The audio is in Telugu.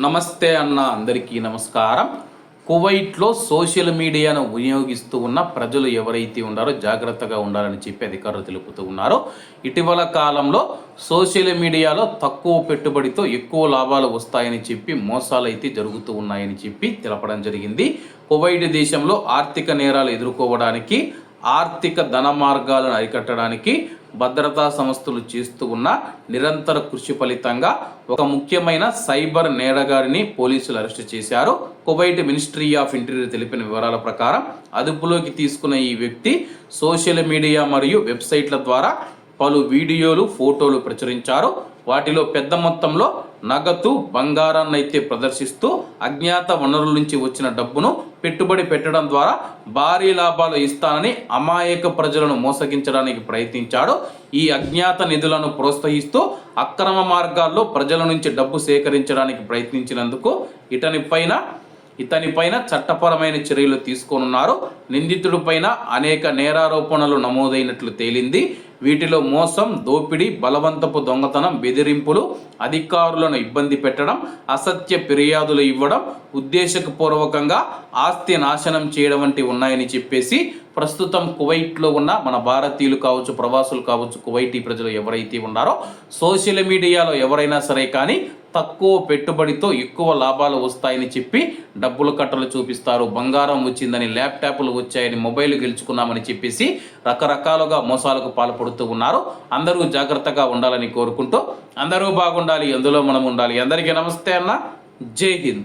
నమస్తే అన్న అందరికీ నమస్కారం. కువైట్లో సోషల్ మీడియాను వినియోగిస్తూ ఉన్న ప్రజలు ఎవరైతే ఉన్నారో జాగ్రత్తగా ఉండాలని చెప్పి అధికారులు తెలుపుతూ ఉన్నారు. ఇటీవల కాలంలో సోషల్ మీడియాలో తక్కువ పెట్టుబడితో ఎక్కువ లాభాలు వస్తాయని చెప్పి మోసాలు అయితే జరుగుతూ ఉన్నాయని చెప్పి తెలపడం జరిగింది. కువైట్ దేశంలో ఆర్థిక నేరాలు ఎదుర్కోవడానికి ఆర్థిక ధన మార్గాలను అరికట్టడానికి భద్రతా సంస్థలు చేస్తూ ఉన్న నిరంతర కృషి ఫలితంగా ఒక ముఖ్యమైన సైబర్ నేరగారిని పోలీసులు అరెస్టు చేశారు. కువైట్ మినిస్ట్రీ ఆఫ్ ఇంటీరియర్ తెలిపిన వివరాల ప్రకారం అదుపులోకి తీసుకున్న ఈ వ్యక్తి సోషల్ మీడియా మరియు వెబ్సైట్ల ద్వారా పలు వీడియోలు ఫోటోలు ప్రచురించారు. వాటిలో పెద్ద మొత్తంలో నగదు బంగారాన్ని అయితే ప్రదర్శిస్తూ అజ్ఞాత వనరుల నుంచి వచ్చిన డబ్బును పెట్టుబడి పెట్టడం ద్వారా భారీ లాభాలు ఇస్తానని అమాయక ప్రజలను మోసగించడానికి ప్రయత్నించాడు. ఈ అజ్ఞాత నిధులను ప్రోత్సహిస్తూ అక్రమ మార్గాల్లో ప్రజల నుంచి డబ్బు సేకరించడానికి ప్రయత్నించినందుకు ఇతని పైన ఇతనిపైన చట్టపరమైన చర్యలు తీసుకోనున్నారు. నిందితుడిపైన అనేక నేరారోపణలు నమోదైనట్లు తేలింది. వీటిలో మోసం దోపిడీ బలవంతపు దొంగతనం బెదిరింపులు అధికారులను ఇబ్బంది పెట్టడం అసత్య ఫిర్యాదులు ఇవ్వడం ఉద్దేశపూర్వకంగా ఆస్తి నాశనం చేయడం వంటివి ఉన్నాయని చెప్పేసి ప్రస్తుతం కువైట్లో ఉన్న మన భారతీయులు కావచ్చు ప్రవాసులు కావచ్చు కువైటీ ప్రజలు ఎవరైతే ఉన్నారో సోషల్ మీడియాలో ఎవరైనా సరే కానీ తక్కువ పెట్టుబడితో ఎక్కువ లాభాలు వస్తాయని చెప్పి డబ్బులు కట్టలు చూపిస్తారు. బంగారం వచ్చిందని ల్యాప్టాప్లు వచ్చాయని మొబైల్ గెలుచుకున్నామని చెప్పేసి రకరకాలుగా మోసాలకు పాల్పడుతూ ఉన్నారు. అందరూ జాగ్రత్తగా ఉండాలని కోరుకుంటూ అందరూ బాగుండాలి ఎందులో మనం ఉండాలి. అందరికీ నమస్తే అన్న. జై హింద్.